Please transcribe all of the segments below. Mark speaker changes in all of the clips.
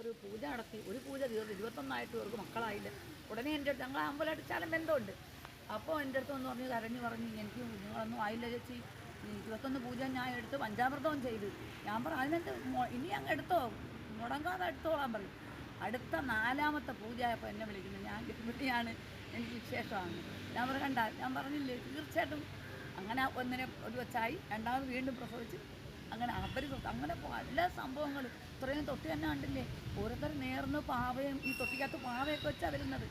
Speaker 1: ഒരു പൂജ നടത്തി. ഒരു പൂജ തീർന്നു ഇരുപത്തൊന്നായിട്ട് ഇവർക്ക് മക്കളായില്ല. ഉടനെ എന്റെ അടുത്ത് ഞങ്ങൾ അമ്പലമായിട്ട് ചാലം ബന്ധമുണ്ട്. അപ്പോൾ എന്റെ അടുത്ത് ഒന്ന് പറഞ്ഞ് കരഞ്ഞു പറഞ്ഞ് എനിക്ക് കുഞ്ഞുങ്ങളൊന്നും ആയില്ല ചേച്ചി. ഇരുപത്തൊന്ന് പൂജ ഞാൻ എടുത്ത് പഞ്ചാമൃതവും ചെയ്ത്. ഞാൻ പറഞ്ഞു അതിനെന്ത് ഇനി അങ്ങ് എടുത്തോ? മുടങ്ങാതെ എടുത്തോളാൻ പറയും അടുത്ത നാലാമത്തെ പൂജയായപ്പോൾ എന്നെ വിളിക്കുന്നത് ഞാൻ ഗർഭിണിയാണ് എനിക്ക് വിശേഷമാണ്. ഞാൻ പറഞ്ഞു കണ്ട ഞാൻ പറഞ്ഞില്ലേ തീർച്ചയായിട്ടും. അങ്ങനെ ഒന്നിനെ ഒരു വെച്ചായി. രണ്ടാമത് വീണ്ടും പ്രസവിച്ച് അങ്ങനെ അവർ അങ്ങനെ പല സംഭവങ്ങളും. ഇത്രയും തൊട്ടി തന്നെ കണ്ടില്ലേ? ഓരോരുത്തർ നേർന്ന് പാവയും ഈ തൊട്ടിക്കകത്ത് പാവയൊക്കെ വെച്ചാണ് വരുന്നത്.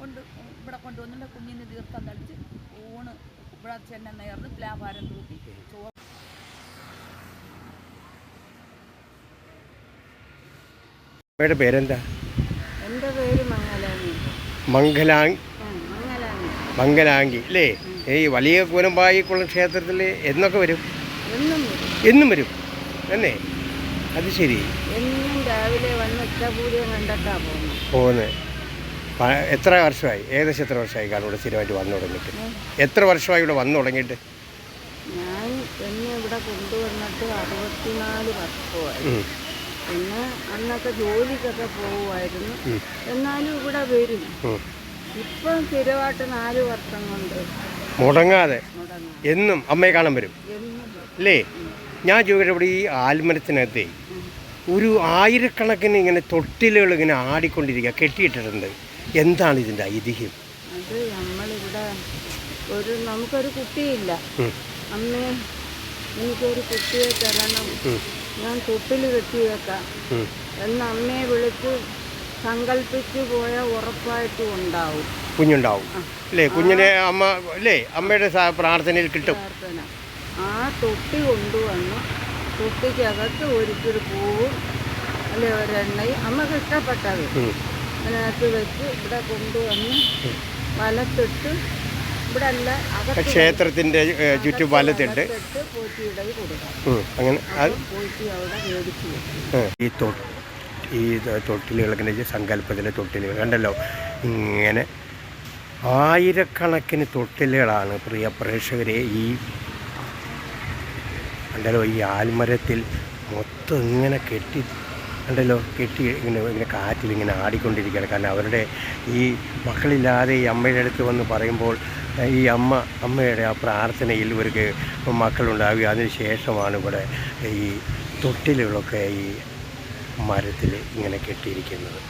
Speaker 1: കൊണ്ട് ഇവിടെ കൊണ്ടുവന്നിട്ട് കുഞ്ഞിന് തീർത്ഥം തളിച്ച് ഊണ് ഇവിടെ ചെന്നെ നേർന്ന് പ്ലാഭാരം തൂക്കി ചോറ്
Speaker 2: അമ്മയുടെ പേരെന്താ?
Speaker 3: എന്റെ പേര് മംഗലാംഗി. മംഗലാംഗി.
Speaker 2: മംഗലാംഗി. അല്ലേ? ഈ വലിയ കൂനമ്പായിക്കുള്ള ക്ഷേത്രത്തിൽ എന്നൊക്കെ വരും?
Speaker 3: എന്നും വരും.
Speaker 2: അല്ലേ? അത് ശരി.
Speaker 3: എന്നും രാവിലെ വന്ന് പോകുന്നത്
Speaker 2: എത്ര വർഷമായി? ഏകദേശം എത്ര വർഷമായി കാരണം ഇവിടെ സ്ഥിരമായിട്ട് വന്നു തുടങ്ങിയിട്ട്? എത്ര വർഷമായി ഇവിടെ വന്നു തുടങ്ങിയിട്ട്?
Speaker 3: ഞാൻ എന്നെ ഇവിടെ കൊണ്ടുവന്നിട്ട് അറുപത്തിനാല് വർഷമായി.
Speaker 2: ഉം.
Speaker 3: പിന്നെ അന്നൊക്കെ ജോലിക്കൊക്കെ. എന്നാലും ഇവിടെ വരും.
Speaker 2: ഉം.
Speaker 3: ഇപ്പം സ്ഥിരമായിട്ട് നാല് വർഷം കൊണ്ട്
Speaker 2: മുടങ്ങാതെ. എന്നും അമ്മയെ കാണാൻ വരും. അല്ലേ ഞാൻ ചോദിക്കട്ടെ ഇവിടെ ഈ ആൽമരത്തിനകത്ത് ഒരു ആയിരക്കണക്കിന് ഇങ്ങനെ തൊട്ടിലുകൾ ഇങ്ങനെ ആടിക്കൊണ്ടിരിക്കുക കെട്ടിയിട്ടിട്ടുണ്ട്. എന്താണ് ഇതിന്റെ ഐതിഹ്യം?
Speaker 3: അത് നമ്മളിവിടെ ഒരു നമുക്കൊരു കുട്ടിയില്ല.
Speaker 2: അന്ന്
Speaker 3: അമ്മേ എനിക്കൊരു കുട്ടിയെ തരണം. ഞാൻ തൊട്ടിൽ കെട്ടിയേക്കാം.
Speaker 2: വെക്കാം
Speaker 3: എന്ന് അമ്മയെ വിളിച്ച് സങ്കല്പിച്ചു പോയ ഉറപ്പായിട്ടും ഉണ്ടാവും.
Speaker 2: കുഞ്ഞുണ്ടാവും. അല്ലേ കുഞ്ഞിനെ അമ്മ അല്ലേ അമ്മയുടെ പ്രാർത്ഥനയിൽ കിട്ടും.
Speaker 3: പ്രാർത്ഥന. ആ തൊട്ടി കൊണ്ടുവന്ന്. തൊട്ടിക്കകത്ത് ഒരിക്കൽ പൂവും അല്ലെ ഒരെണ്ണയും അമ്മയ്ക്ക് ഇഷ്ടപ്പെട്ടത്. അതിനകത്ത് വെച്ച് ഇവിടെ കൊണ്ടുവന്ന് വലത്തിട്ട് ഇവിടെ അല്ല
Speaker 2: ഏഹ്, ചുറ്റും വലത്തിട്ട്.
Speaker 3: കൊടുക്കാം.
Speaker 2: അങ്ങനെ
Speaker 3: പോറ്റി അവിടെ മേടിച്ച്
Speaker 2: ഈ തൊട്ട് ഈ തൊട്ടിലുകളൊക്കെ സങ്കല്പത്തിലെ തൊട്ടിലുകൾ കണ്ടല്ലോ? ഇങ്ങനെ ആയിരക്കണക്കിന് തൊട്ടിലുകളാണ് പ്രിയ പ്രേക്ഷകരെ ഈ കണ്ടല്ലോ ഈ ആൽമരത്തിൽ മൊത്തം ഇങ്ങനെ കെട്ടി ഉണ്ടല്ലോ കെട്ടി ഇങ്ങനെ ഇങ്ങനെ കാറ്റിൽ ഇങ്ങനെ ആടിക്കൊണ്ടിരിക്കുകയാണ്. കാരണം അവരുടെ ഈ മക്കളില്ലാതെ ഈ അമ്മയുടെ അടുത്ത് വന്ന് പറയുമ്പോൾ ഈ അമ്മ അമ്മയുടെ ആ പ്രാർത്ഥനയിൽ ഇവർക്ക് മക്കളുണ്ടാവുക. അതിന് ശേഷമാണ് ഇവിടെ ഈ തൊട്ടിലുകളൊക്കെ ഈ മരത്തിൽ ഇങ്ങനെ കെട്ടിയിരിക്കുന്നത്.